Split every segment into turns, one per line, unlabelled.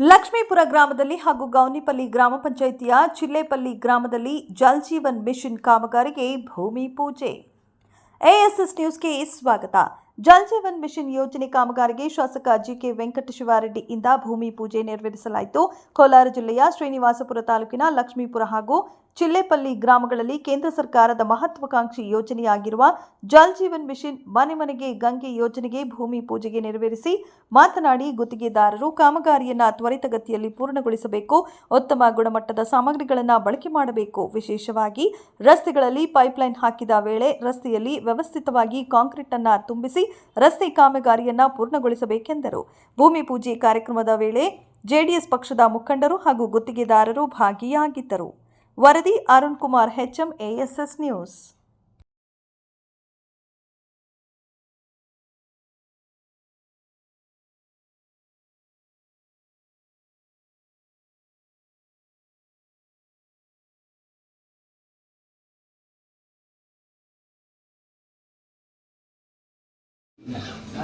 ಲಕ್ಷ್ಮೀಪುರ ಗ್ರಾಮದಲ್ಲಿ ಹಾಗೂ ಗೌನಿಪಲ್ಲಿ ಗ್ರಾಮ ಪಂಚಾಯಿತಿಯ ಚಿಲ್ಲೆಪಲ್ಲಿ ಗ್ರಾಮದಲ್ಲಿ ಜಲ್ ಜೀವನ್ ಮಿಷನ್ ಕಾಮಗಾರಿಗೆ ಭೂಮಿ ಪೂಜೆ. ಎಎಸ್ಎಸ್ ನ್ಯೂಸ್ಗೆ ಸ್ವಾಗತ. ಜಲ್ ಜೀವನ್ ಮಿಷನ್ ಯೋಜನೆ ಕಾಮಗಾರಿಗೆ ಶಾಸಕ ಜಿಕೆ ವೆಂಕಟಶಿವಾರೆಡ್ಡಿಯಿಂದ ಭೂಮಿ ಪೂಜೆ ನೆರವೇರಿಸಲಾಯಿತು. ಕೋಲಾರ ಜಿಲ್ಲೆಯ ಶ್ರೀನಿವಾಸಪುರ ತಾಲೂಕಿನ ಲಕ್ಷ್ಮೀಪುರ ಹಾಗೂ ಚಿಲ್ಲೇಪಲ್ಲಿ ಗ್ರಾಮಗಳಲ್ಲಿ ಕೇಂದ್ರ ಸರ್ಕಾರದ ಮಹತ್ವಾಕಾಂಕ್ಷಿ ಯೋಜನೆಯಾಗಿರುವ ಜಲ್ ಜೀವನ್ ಮಿಷನ್ ಮನೆ ಮನೆಗೆ ಗಂಗೆ ಯೋಜನೆಗೆ ಭೂಮಿ ಪೂಜೆಗೆ ನೆರವೇರಿಸಿ ಮಾತನಾಡಿ ಗುತ್ತಿಗೆದಾರರು ಕಾಮಗಾರಿಯನ್ನು ತ್ವರಿತಗತಿಯಲ್ಲಿ ಪೂರ್ಣಗೊಳಿಸಬೇಕು, ಉತ್ತಮ ಗುಣಮಟ್ಟದ ಸಾಮಗ್ರಿಗಳನ್ನು ಬಳಕೆ ಮಾಡಬೇಕು. ವಿಶೇಷವಾಗಿ ರಸ್ತೆಗಳಲ್ಲಿ ಪೈಪ್ಲೈನ್ ಹಾಕಿದ ವೇಳೆ ರಸ್ತೆಯಲ್ಲಿ ವ್ಯವಸ್ಥಿತವಾಗಿ ಕಾಂಕ್ರೀಟ್ ಅನ್ನು ತುಂಬಿಸಿ ರಸ್ತೆ ಕಾಮಗಾರಿಯನ್ನು ಪೂರ್ಣಗೊಳಿಸಬೇಕೆಂದರು. ಭೂಮಿ ಪೂಜೆ ಕಾರ್ಯಕ್ರಮದ ವೇಳೆ ಜೆಡಿಎಸ್ ಪಕ್ಷದ ಮುಖಂಡರು ಹಾಗೂ ಗುತ್ತಿಗೆದಾರರು ಭಾಗಿಯಾಗಿದ್ದರು. ವರದಿ Arun Kumar ASS news.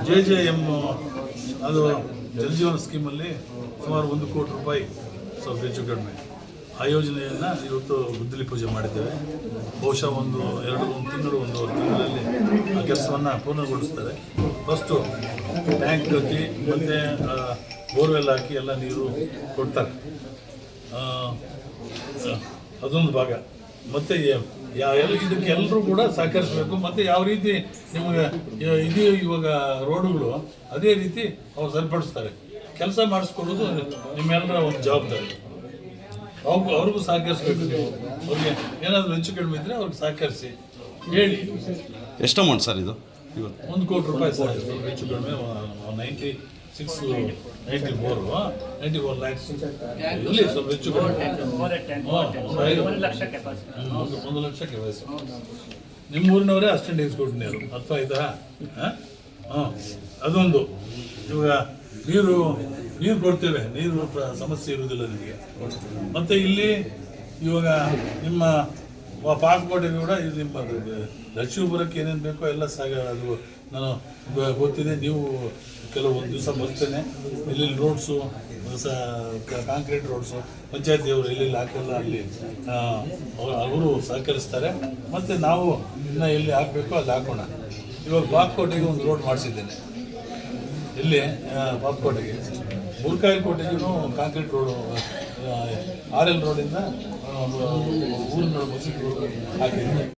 J J M ಅದು ಜಲಜೀವನ ಸ್ಕೀಮಲ್ಲಿ ಸುಮಾರು ಒಂದು ಕೋಟಿ ರೂಪಾಯಿ ಸ್ವಲ್ಪ ಹೆಚ್ಚು ಕಡಿಮೆ. ಆ ಯೋಜನೆಯನ್ನು ಇವತ್ತು ಗುದ್ದಲಿ ಪೂಜೆ ಮಾಡಿದ್ದೇವೆ. ಬಹುಶಃ ಒಂದು ಎರಡು, ಒಂದು ತಿಂಗಳು, ಒಂದು ತಿಂಗಳಲ್ಲಿ ಆ ಕೆಲಸವನ್ನು ಪೂರ್ಣಗೊಳಿಸ್ತಾರೆ. ಫಸ್ಟು ಟ್ಯಾಂಕ್ ಹಾಕಿ ಮತ್ತು ಬೋರ್ವೆಲ್ ಹಾಕಿ ಎಲ್ಲ ನೀರು ಕೊಡ್ತಾರೆ. ಅದೊಂದು ಭಾಗ. ಮತ್ತೆ ಎಲ್ಲ ಇದಕ್ಕೆ ಎಲ್ಲರೂ ಕೂಡ ಸಹಕರಿಸಬೇಕು. ಮತ್ತೆ ಯಾವ ರೀತಿ ನಿಮಗೆ ಇದು ಇವಾಗ ರೋಡುಗಳು, ಅದೇ ರೀತಿ ಅವ್ರು ಸರಿಪಡಿಸ್ತಾರೆ. ಕೆಲಸ ಮಾಡಿಸ್ಕೊಡೋದು ನಿಮ್ಮೆಲ್ಲರ ಒಂದು ಜವಾಬ್ದಾರಿ. ಅವ್ರಿಗೂ ಅವ್ರಿಗೂ ಸಹಕರಿಸ್ಬೇಕು ನೀವು. ಅವ್ರಿಗೆ ಏನಾದರೂ ಹೆಚ್ಚು ಕಡಿಮೆ ಇದ್ರೆ ಅವ್ರಿಗೆ ಸಹಕರಿಸಿ. ಹೇಳಿ.
ಎಷ್ಟು ಅಮೌಂಟ್ ಸರ್ ಇದು? ಇವತ್ತು
ಒಂದು ಕೋಟಿ ರೂಪಾಯಿ ಸರ್ ಹೆಚ್ಚು ಕಡಿಮೆ ninety six ninety four ninety four lakhs ಇಲ್ಲಿ ಸ್ವಲ್ಪ ಹೆಚ್ಚು ಕಡಿಮೆ. ಒಂದು
ಒಂದು ಲಕ್ಷ ಕೆಪಾಸಿಟಿ
ಹ್ಮ್, ಒಂದು ಲಕ್ಷಕ್ಕೆ ವಯಸ್ಸು ನಿಮ್ಮ ಊರಿನವರೇ ಅಷ್ಟೆಂಟ್ ಎಕ್ಸ್ಕೊಟ್ಟಿನೇರು ಅರ್ಥ ಆಯ್ತಾ? ಹಾಂ? ಹಾಂ. ಅದೊಂದು. ಇವಾಗ ನೀರು ನೀರು ಕೊಡ್ತೇವೆ. ನೀರು ಸಮಸ್ಯೆ ಇರುವುದಿಲ್ಲ ನಿಮಗೆ. ಮತ್ತು ಇಲ್ಲಿ ಇವಾಗ ನಿಮ್ಮ ಪಾಸ್ಪೋರ್ಟಿಗೆ ಕೂಡ ಇದು ನಿಮ್ಮ ಲಕ್ಷ್ಮೀಪುರಕ್ಕೆ ಏನೇನು ಬೇಕೋ ಎಲ್ಲ ಸಾಗ, ಅದು ನಾನು ಗೊತ್ತಿದೆ. ನೀವು ಕೆಲವೊಂದು ದಿವಸ ಬರ್ತೇನೆ. ಇಲ್ಲಿ ರೋಡ್ಸು ಕಾಂಕ್ರೀಟ್ ರೋಡ್ಸು ಪಂಚಾಯತಿಯವರು ಇಲ್ಲಿ ಹಾಕಲ್ಲ, ಅಲ್ಲಿ ಅವ್ರು- ಸಹಕರಿಸ್ತಾರೆ. ಮತ್ತು ನಾವು ಇನ್ನು ಎಲ್ಲಿ ಹಾಕಬೇಕೋ ಅಲ್ಲಿ ಹಾಕೋಣ. ಇವಾಗ ಬಾಗ್ಕೋಟೆಗೆ ಒಂದು ರೋಡ್ ಮಾಡಿಸಿದ್ದೇನೆ. ಇಲ್ಲಿ ಬಾಗ್ಕೋಟೆಗೆ ಮುಲ್ಕಾಯಿ ಕೋಟೆಗೂ ಕಾಂಕ್ರೀಟ್ ರೋಡು ಆರ್ ಎಲ್ ರೋಡಿಂದ ಊರಿನ ಮಸೀದಿ ರೋಡ್ ಹಾಕಿದ್ದೀನಿ